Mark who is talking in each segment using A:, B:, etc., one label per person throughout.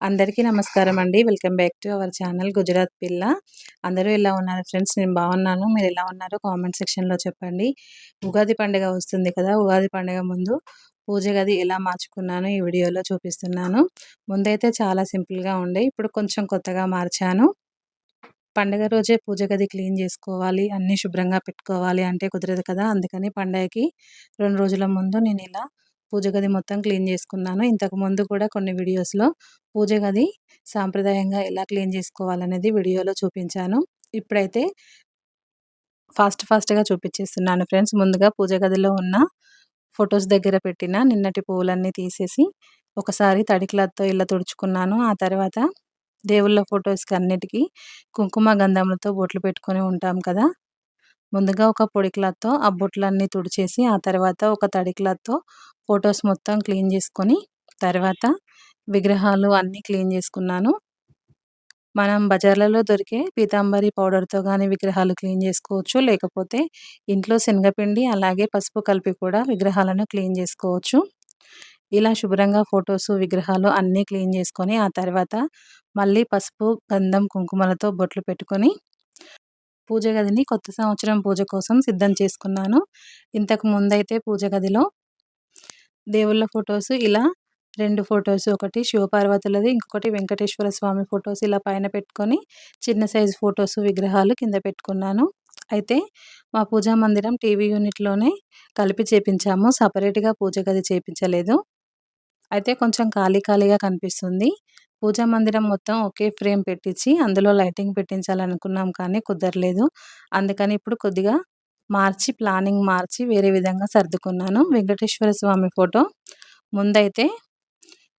A: అందరికీ నమస్కారం అండి welcome back to our channel Gujarat పిల్ల. అందరూ ఎలా ఉన్నారు ఫ్రెండ్స్? నేను బాగున్నాను. మీరు ఎలా ఉన్నారో? కామెంట్ సెక్షన్లో చెప్పండి. ఉగాది పండుగ వస్తుంది కదా! ఉగాది పండుగ ముందు పూజ గది ఎలా మార్చుకున్నాను ఈ వీడియోలో చూపిస్తున్నాను. ముందైతే చాలా సింపుల్గా ఉండే ఇప్పుడు కొంచెం కొత్తగా మార్చాను. పండగ రోజే పూజ గది క్లీన్ చేసుకోవాలి అన్నీ శుభ్రంగా పెట్టుకోవాలి అంటే కుదరదు కదా! అందుకని పండగకి రెండు రోజుల ముందు నేను ఇలా పూజ గది మొత్తం క్లీన్ చేసుకున్నాను. ఇంతకు ముందు కూడా కొన్ని వీడియోస్లో పూజ గది సాంప్రదాయంగా ఎలా క్లీన్ చేసుకోవాలనేది వీడియోలో చూపించాను. ఇప్పుడైతే ఫాస్ట్ ఫాస్ట్గా చూపించేస్తున్నాను ఫ్రెండ్స్. ముందుగా పూజ గదిలో ఉన్న ఫొటోస్ దగ్గర పెట్టిన నిన్నటి పువ్వులన్నీ తీసేసి ఒకసారి తడి క్లాత్తో ఇలా తుడుచుకున్నాను. ఆ తర్వాత దేవుళ్ళ ఫొటోస్కి అన్నిటికీ కుంకుమ గంధములతో బొట్లు పెట్టుకొని ఉంటాం కదా! ముందుగా ఒక పొడి క్లాత్తో ఆ బొట్లన్నీ తుడిచేసి ఆ తర్వాత ఒక తడి క్లాత్తో ఫొటోస్ మొత్తం క్లీన్ చేసుకొని తర్వాత విగ్రహాలు అన్నీ క్లీన్ చేసుకున్నాను. మనం బజార్లలో దొరికే పీతాంబరి పౌడర్తో కానీ విగ్రహాలు క్లీన్ చేసుకోవచ్చు. లేకపోతే ఇంట్లో శనగపిండి అలాగే పసుపు కలిపి కూడా విగ్రహాలను క్లీన్ చేసుకోవచ్చు. ఇలా శుభ్రంగా ఫొటోస్ విగ్రహాలు అన్నీ క్లీన్ చేసుకొని ఆ తర్వాత మళ్ళీ పసుపు గంధం కుంకుమలతో బొట్లు పెట్టుకొని పూజ గదిని కొత్త సంవత్సరం పూజ కోసం సిద్ధం చేసుకున్నాను. ఇంతకు ముందైతే పూజ గదిలో దేవుళ్ళ ఫొటోస్ ఇలా రెండు ఫొటోస్ ఒకటి శివపార్వతులది ఇంకొకటి వెంకటేశ్వర స్వామి ఫొటోస్ ఇలా పైన పెట్టుకొని చిన్న సైజు ఫొటోస్ విగ్రహాలు కింద పెట్టుకున్నాను. అయితే మా పూజా మందిరం టీవీ యూనిట్లోనే కలిపి చేపించాము. సపరేట్గా పూజ గది చేపించలేదు. అయితే కొంచెం ఖాళీ ఖాళీగా కనిపిస్తుంది. పూజా మందిరం మొత్తం ఒకే ఫ్రేమ్ పెట్టించి అందులో లైటింగ్ పెట్టించాలనుకున్నాం కానీ కుదరలేదు. అందుకని ఇప్పుడు కొద్దిగా మార్చి ప్లానింగ్ మార్చి వేరే విధంగా సర్దుకున్నాను. వెంకటేశ్వర స్వామి ఫోటో. ముందైతే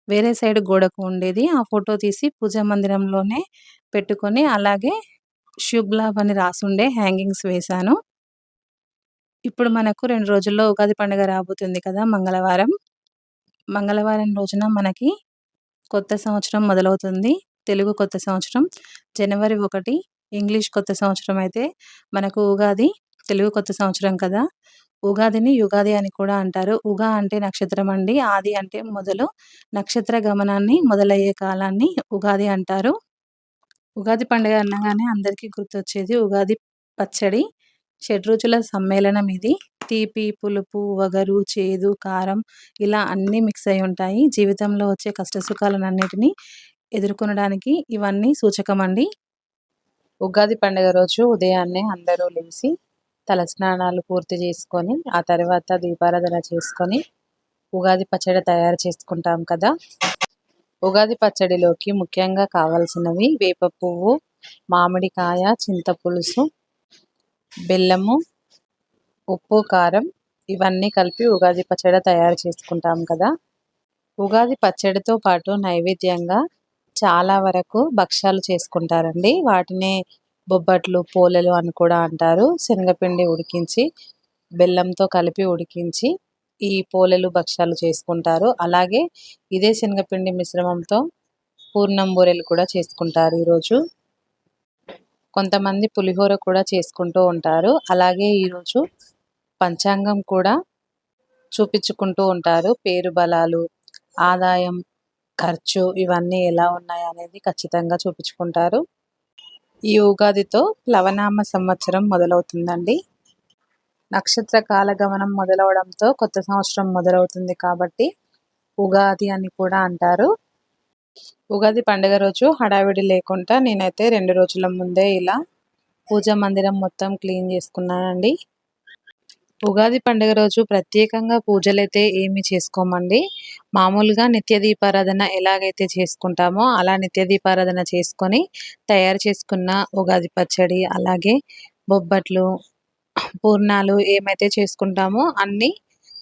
A: వేరే సైడ్ గోడకు ఉండేది. ఆ ఫోటో తీసి పూజా మందిరంలోనే పెట్టుకొని అలాగే శుభ్లాభ్ అని రాసుండే హ్యాంగింగ్స్ వేశాను. ఇప్పుడు మనకు రెండు రోజుల్లో ఉగాది పండుగ రాబోతుంది కదా మంగళవారం. మంగళవారం రోజున మనకి కొత్త సంవత్సరం మొదలవుతుంది. తెలుగు కొత్త సంవత్సరం. జనవరి ఒకటి ఇంగ్లీష్ కొత్త సంవత్సరం అయితే మనకు ఉగాది తెలుగు కొత్త సంవత్సరం కదా! ఉగాదిని యుగాది అని కూడా అంటారు. ఉగా అంటే నక్షత్రం అండి. ఆది అంటే మొదలు. నక్షత్ర గమనాన్ని మొదలయ్యే కాలాన్ని ఉగాది అంటారు. ఉగాది పండుగ అనగానే అందరికీ గుర్తొచ్చేది ఉగాది పచ్చడి. షడ్రుచుల సమ్మేళనం ఇది. తీపి పులుపు వగరు చేదు కారం ఇలా అన్నీ మిక్స్ అయి ఉంటాయి. జీవితంలో వచ్చే కష్టసుఖాలన్నిటినీ ఎదుర్కొనడానికి ఇవన్నీ సూచకం అండి. ఉగాది పండుగ రోజు ఉదయాన్నే అందరూ లేచి తలస్నానాలు పూర్తి చేసుకొని ఆ తర్వాత దీపారాధన చేసుకొని ఉగాది పచ్చడి తయారు చేసుకుంటాం కదా. ఉగాది పచ్చడిలోకి ముఖ్యంగా కావాల్సినవి వేప పువ్వు మామిడికాయ చింతపులుసు బెల్లము ఉప్పు కారం ఇవన్నీ కలిపి ఉగాది పచ్చడి తయారు చేసుకుంటాం కదా. ఉగాది పచ్చడితో పాటు నైవేద్యంగా చాలా వరకు భక్ష్యాలు చేసుకుంటారండి. వాటిని బొబ్బట్లు పోలెలు అని కూడా అంటారు. శనగపిండి ఉడికించి బెల్లంతో కలిపి ఉడికించి ఈ పోలెలు భక్ష్యాలు చేసుకుంటారు. అలాగే ఇదే శనగపిండి మిశ్రమంతో పూర్ణం బూరెలు కూడా చేసుకుంటారు ఈరోజు. కొంతమంది పులిహోర కూడా చేసుకుంటూ ఉంటారు. అలాగే ఈరోజు పంచాంగం కూడా చూపించుకుంటూ ఉంటారు. పేరు బలాలు ఆదాయం ఖర్చు ఇవన్నీ ఎలా ఉన్నాయి అనేది ఖచ్చితంగా చూపించుకుంటారు. ఈ ఉగాదితో ప్లవనామ సంవత్సరం మొదలవుతుందండి. నక్షత్ర కాలగమనం మొదలవడంతో కొత్త సంవత్సరం మొదలవుతుంది కాబట్టి ఉగాది అని కూడా అంటారు. ఉగాది పండుగ రోజు హడావిడి లేకుండా నేనైతే రెండు రోజుల ముందే ఇలా పూజా మందిరం మొత్తం క్లీన్ చేసుకున్నానండి. ఉగాది పండుగ రోజు ప్రత్యేకంగా పూజలైతే ఏమి చేసుకోమండి? మామూలుగా నిత్య దీపారాధన ఎలాగైతే చేసుకుంటామో అలా నిత్య దీపారాధన చేసుకొని తయారు చేసుకున్న ఉగాది పచ్చడి అలాగే బొబ్బట్లు పూర్ణాలు ఏమైతే చేసుకుంటామో అన్నీ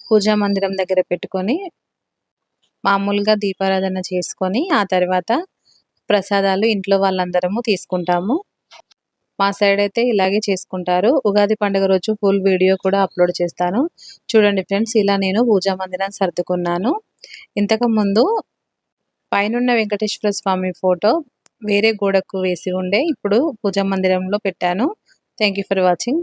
A: పూజా మందిరం దగ్గర పెట్టుకొని మామూలుగా దీపారాధన చేసుకొని ఆ తర్వాత ప్రసాదాలు ఇంట్లో వాళ్ళందరము తీసుకుంటాము. మా సైడ్ అయితే ఇలాగే చేసుకుంటారు. ఉగాది పండుగ రోజు ఫుల్ వీడియో కూడా అప్లోడ్ చేస్తాను. చూడండి ఫ్రెండ్స్ ఇలా నేను పూజా మందిరం సర్దుకున్నాను. ఇంతకు ముందు పైనున్న వెంకటేశ్వర స్వామి ఫోటో వేరే గోడకు వేసి ఉండే ఇప్పుడు పూజా మందిరంలో పెట్టాను. Thank for watching